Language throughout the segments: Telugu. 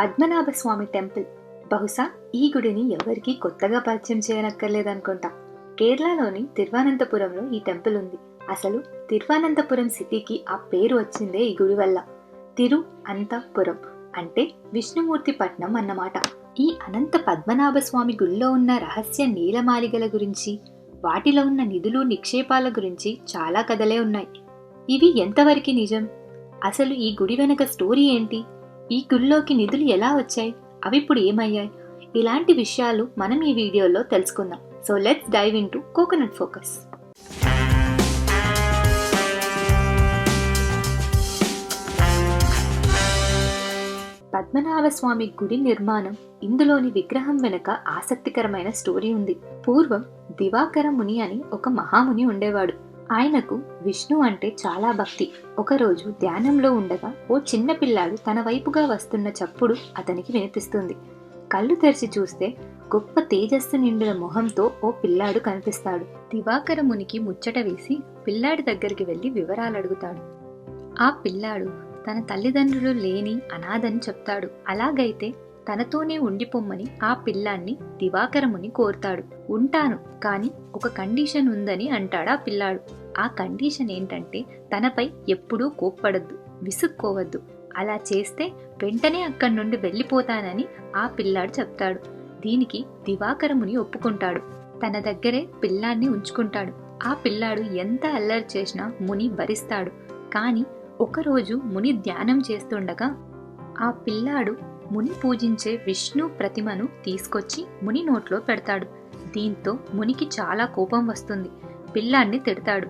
పద్మనాభస్వామి టెంపుల్. బహుశా ఈ గుడిని ఎవరికీ కొత్తగా పరిచయం చేయనక్కర్లేదనుకుంటా. కేరళలోని తిరువనంతపురంలో ఈ టెంపుల్ ఉంది. అసలు తిరువనంతపురం సిటీకి ఆ పేరు వచ్చిందే ఈ గుడి వల్ల. తిరు అంతపురం అంటే విష్ణుమూర్తి పట్నం అన్నమాట. ఈ అనంత పద్మనాభ స్వామి గుడిలో ఉన్న రహస్య నీలమాలిగల గురించి వాటిలో ఉన్న నిధులు నిక్షేపాల గురించి చాలా కథలే ఉన్నాయి. ఇవి ఎంతవరకు నిజం? అసలు ఈ గుడి వెనక స్టోరీ ఏంటి? ఈ గుళ్ళోకి నిధులు ఎలా వచ్చాయి? అవి ఇప్పుడు ఏమయ్యాయి? ఇలాంటి విషయాలు మనం ఈ వీడియోలో తెలుసుకుందాం. So let's dive into coconut focus Padmanabha Swamy గుడి నిర్మాణం ఇందులోని విగ్రహం వెనుక ఆసక్తికరమైన స్టోరీ ఉంది. పూర్వం దివాకర ముని అని ఒక మహాముని ఉండేవాడు. ఆయనకు విష్ణు అంటే చాలా భక్తి. ఒకరోజు ధ్యానంలో ఉండగా ఓ చిన్న పిల్లాడు తన వైపుగా వస్తున్న చప్పుడు అతనికి వినిపిస్తుంది. కళ్ళు తెరిచి చూస్తే గొప్ప తేజస్సు నిండిన మొహంతో ఓ పిల్లాడు కనిపిస్తాడు. దివాకర మునికి ముచ్చట వేసి పిల్లాడి దగ్గరికి వెళ్ళి వివరాలు అడుగుతాడు. ఆ పిల్లాడు తన తల్లిదండ్రులు లేని అనాథని చెప్తాడు. అలాగైతే తనతోనే ఉండిపోమ్మని ఆ పిల్లాన్ని దివాకరముని కోరుతాడు. ఉంటాను కానీ ఒక కండిషన్ ఉందని అంటాడు ఆ పిల్లాడు. ఆ కండిషన్ ఏంటంటే తనపై ఎప్పుడూ కోప్పడద్దు విసుక్కోవద్దు. అలా చేస్తే వెంటనే అక్కడి నుండి వెళ్ళిపోతానని ఆ పిల్లాడు చెప్తాడు. దీనికి దివాకరముని ఒప్పుకుంటాడు. తన దగ్గరే పిల్లాన్ని ఉంచుకుంటాడు. ఆ పిల్లాడు ఎంత అల్లరి చేసినా ముని భరిస్తాడు. కానీ ఒకరోజు ముని ధ్యానం చేస్తుండగా ఆ పిల్లాడు ముని పూజించే విష్ణు ప్రతిమను తీసుకొచ్చి ముని నోట్లో పెడతాడు. దీంతో మునికి చాలా కోపం వస్తుంది. పిల్లాన్ని తిడతాడు.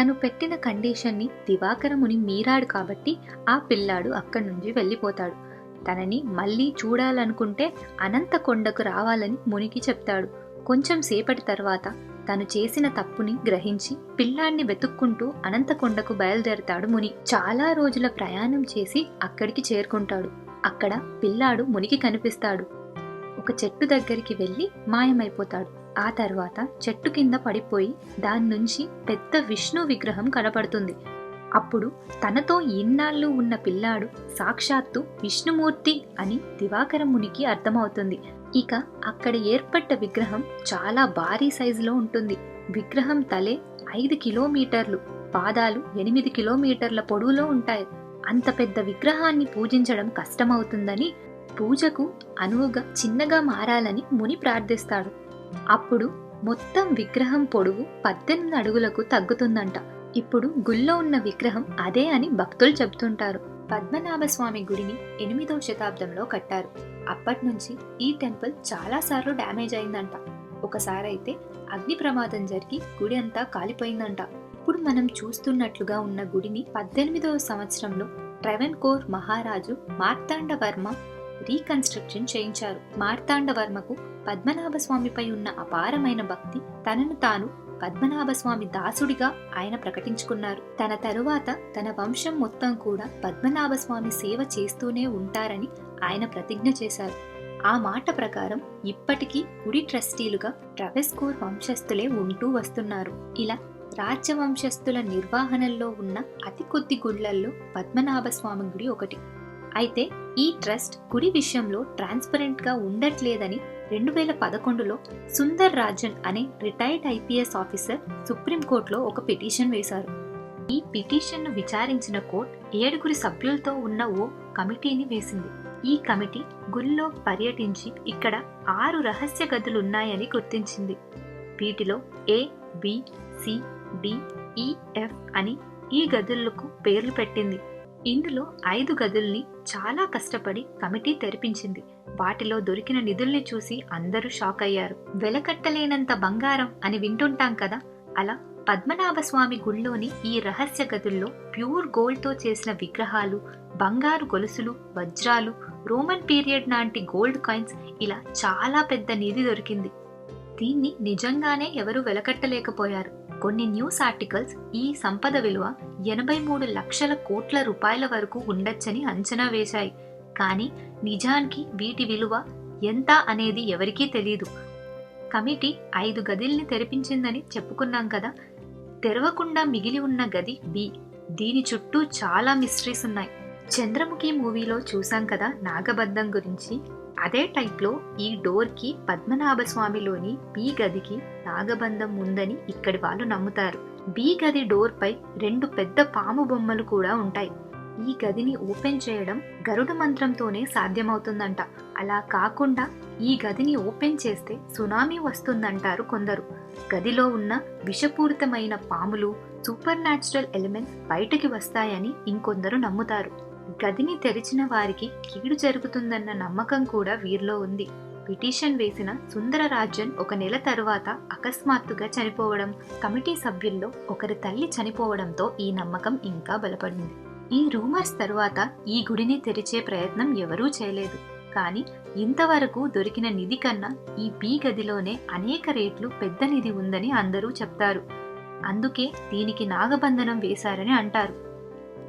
తను పెట్టిన కండిషన్ని దివాకర ముని మీరాడు కాబట్టి ఆ పిల్లాడు అక్కడి నుంచి వెళ్ళిపోతాడు. తనని మళ్ళీ చూడాలనుకుంటే అనంత కొండకు రావాలని మునికి చెప్తాడు. కొంచెం సేపటి తర్వాత తను చేసిన తప్పుని గ్రహించి పిల్లాన్ని వెతుక్కుంటూ అనంతకొండకు బయలుదేరతాడు ముని. చాలా రోజుల ప్రయాణం చేసి అక్కడికి చేరుకుంటాడు. అక్కడ పిల్లాడు మునికి కనిపిస్తాడు. ఒక చెట్టు దగ్గరికి వెళ్ళి మాయమైపోతాడు. ఆ తర్వాత చెట్టు కింద పడిపోయి దాని నుంచి పెద్ద విష్ణు విగ్రహం కనపడుతుంది. అప్పుడు తనతో ఇన్నాళ్ళు ఉన్న పిల్లాడు సాక్షాత్తు విష్ణుమూర్తి అని దివాకర మునికి అర్థమవుతుంది. ఇక అక్కడ ఏర్పడ్డ విగ్రహం చాలా భారీ సైజులో ఉంటుంది. విగ్రహం తలే ఐదు కిలోమీటర్లు పాదాలు ఎనిమిది కిలోమీటర్ల పొడవులో ఉంటాయి. అంత పెద్ద విగ్రహాన్ని పూజించడం కష్టమవుతుందని పూజకు అనువుగా చిన్నగా మారాలని ముని ప్రార్థిస్తాడు. అప్పుడు మొత్తం విగ్రహం పొడవు పద్దెనిమిది అడుగులకు తగ్గుతుందంట. ఇప్పుడు గుళ్ళో ఉన్న విగ్రహం అదే అని భక్తులు చెబుతుంటారు. పద్మనాభ స్వామి గుడిని ఎనిమిదవ శతాబ్దంలో కట్టారు. అప్పటి నుంచి ఈ టెంపుల్ చాలాసార్లు డ్యామేజ్ అయిందంట. ఒకసారైతే అగ్ని ప్రమాదం జరిగి గుడి అంతా కాలిపోయిందంట. ఇప్పుడు మనం చూస్తున్నట్లుగా ఉన్న గుడిని పద్దెనిమిదవ సంవత్సరంలో ట్రెవెన్కోర్ మహారాజు మార్తాండ వర్మ రీకన్స్ట్రక్షన్ చేయించారు. మార్తాండవర్మకు పద్మనాభస్వామిపై పద్మనాభ స్వామిపై ఉన్న అపారమైన భక్తి తనను తాను పద్మనాభ స్వామి దాసుడిగా ఆయన ప్రకటించుకున్నారు. తన తరువాత తన వంశం మొత్తం కూడా పద్మనాభ స్వామి సేవ చేస్తూనే ఉంటారని ఆయన ప్రతిజ్ఞ చేశారు. ఆ మాట ప్రకారం ఇప్పటికీ గుడి ట్రస్టీలుగా ట్రవెస్కోర్ వంశస్థులే ఉంటూ వస్తున్నారు. ఇలా రాజ్యవంశస్థుల నిర్వహణలో ఉన్న అతి కొద్ది గుళ్ళల్లో పద్మనాభ స్వామి గుడి ఒకటి. అయితే ఈ ట్రస్ట్ గుడి విషయంలో ట్రాన్స్పరెంట్గా ఉండట్లేదని రెండు వేల పదకొండులో సుందర్ రాజన్ అనే రిటైర్డ్ ఐపీఎస్ ఆఫీసర్ సుప్రీంకోర్టులో ఒక పిటిషన్ వేశారు. ఈ పిటిషన్ను విచారించిన కోర్టు ఏడుగురి సభ్యులతో ఉన్న ఓ కమిటీని వేసింది. ఈ కమిటీ గుళ్ళో పర్యటించి ఇక్కడ ఆరు రహస్య గదులున్నాయని గుర్తించింది. వీటిలో ఏ బి సి డి అని ఈ గదులకు పేర్లు పెట్టింది. ఇందులో ఐదు గదుల్ని చాలా కష్టపడి కమిటీ తెరిపించింది. వాటిలో దొరికిన నిధుల్ని చూసి అందరూ షాక్ అయ్యారు. వెలకట్టలేనంత బంగారం అని వింటుంటాం కదా? అలా పద్మనాభస్వామి గుళ్ళోని ఈ రహస్య గదుల్లో ప్యూర్ గోల్డ్తో చేసిన విగ్రహాలు బంగారు గొలుసులు వజ్రాలు రోమన్ పీరియడ్ నాటి గోల్డ్ కాయిన్స్ ఇలా చాలా పెద్ద నిధి దొరికింది. దీన్ని నిజంగానే ఎవరు వెలకట్టలేకపోయారు. కొన్ని న్యూస్ ఆర్టికల్స్ ఈ సంపద విలువ ఎనభై మూడు లక్షల కోట్ల రూపాయల వరకు ఉండొచ్చని అంచనా వేశాయి. కానీ నిజానికి వీటి విలువ ఎంత అనేది ఎవరికీ తెలియదు కమిటీ ఐదు గదిల్ని తెరిపించిందని చెప్పుకున్నాం కదా. తెరవకుండా మిగిలి ఉన్న గది బి. దీని చుట్టూ చాలా మిస్టరీస్ ఉన్నాయి. చంద్రముఖి మూవీలో చూసాం కదా నాగబంధం గురించి. అదే టైప్లో ఈ డోర్కి పద్మనాభ స్వామిలోని బి గదికి నాగబంధం ఉందని ఇక్కడి వాళ్ళు నమ్ముతారు. బి గది డోర్పై రెండు పెద్ద పాము బొమ్మలు కూడా ఉంటాయి. ఈ గదిని ఓపెన్ చేయడం గరుడ మంత్రంతోనే సాధ్యమవుతుందంట. అలా కాకుండా ఈ గదిని ఓపెన్ చేస్తే సునామీ వస్తుందంటారు కొందరు. గదిలో ఉన్న విషపూరితమైన పాములు సూపర్ న్యాచురల్ ఎలిమెంట్స్ బయటకి వస్తాయని ఇంకొందరు నమ్ముతారు. గదిని తెరిచిన వారికి కీడు జరుగుతుందన్న నమ్మకం కూడా వీరిలో ఉంది. పిటిషన్ వేసిన సుందరరాజన్ ఒక నెల తరువాత అకస్మాత్తుగా చనిపోవడం కమిటీ సభ్యుల్లో ఒకరి తల్లి చనిపోవడంతో ఈ నమ్మకం ఇంకా బలపడింది. ఈ రూమర్స్ తరువాత ఈ గుడిని తెరిచే ప్రయత్నం ఎవరూ చేయలేదు. కానీ ఇంతవరకు దొరికిన నిధి కన్నా ఈ బీ గదిలోనే అనేక రేట్లు పెద్ద నిధి ఉందని అందరూ చెప్తారు. అందుకే దీనికి నాగబంధనం వేశారని అంటారు.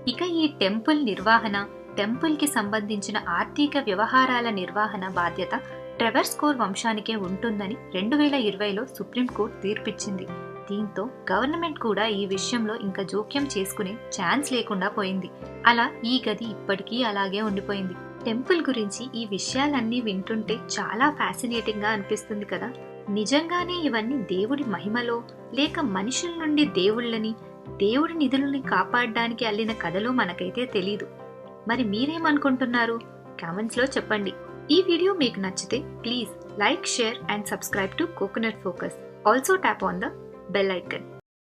ఇక ఈ టెంపుల్ నిర్వహణ టెంపుల్కి సంబంధించిన ఆర్థిక వ్యవహారాల నిర్వహణ బాధ్యత ట్రెవర్స్ కోర్ వంశానికే ఉంటుందని రెండు వేల ఇరవైలో సుప్రీంకోర్టు తీర్పిచ్చింది. దీంతో గవర్నమెంట్ కూడా ఈ విషయంలో ఇంకా జోక్యం చేసుకునే ఛాన్స్ లేకుండా పోయింది. అలా ఈ గది ఇప్పటికీ అలాగే ఉండిపోయింది. టెంపుల్ గురించి ఈ విషయాలన్నీ వింటుంటే చాలా ఫ్యాసినేటింగ్గా అనిపిస్తుంది కదా. నిజంగానే ఇవన్నీ దేవుడి మహిమలో లేక మనుషుల నుండి దేవుళ్ళని దేవుడి నిధులని కాపాడడానికి అల్లిన కథలు మనకైతే తెలీదు. మరి మీరేమనుకుంటున్నారు? కామెంట్స్లో చెప్పండి. ఈ వీడియో మీకు నచ్చితే please like share and subscribe to coconut focus. Also tap on the bell icon.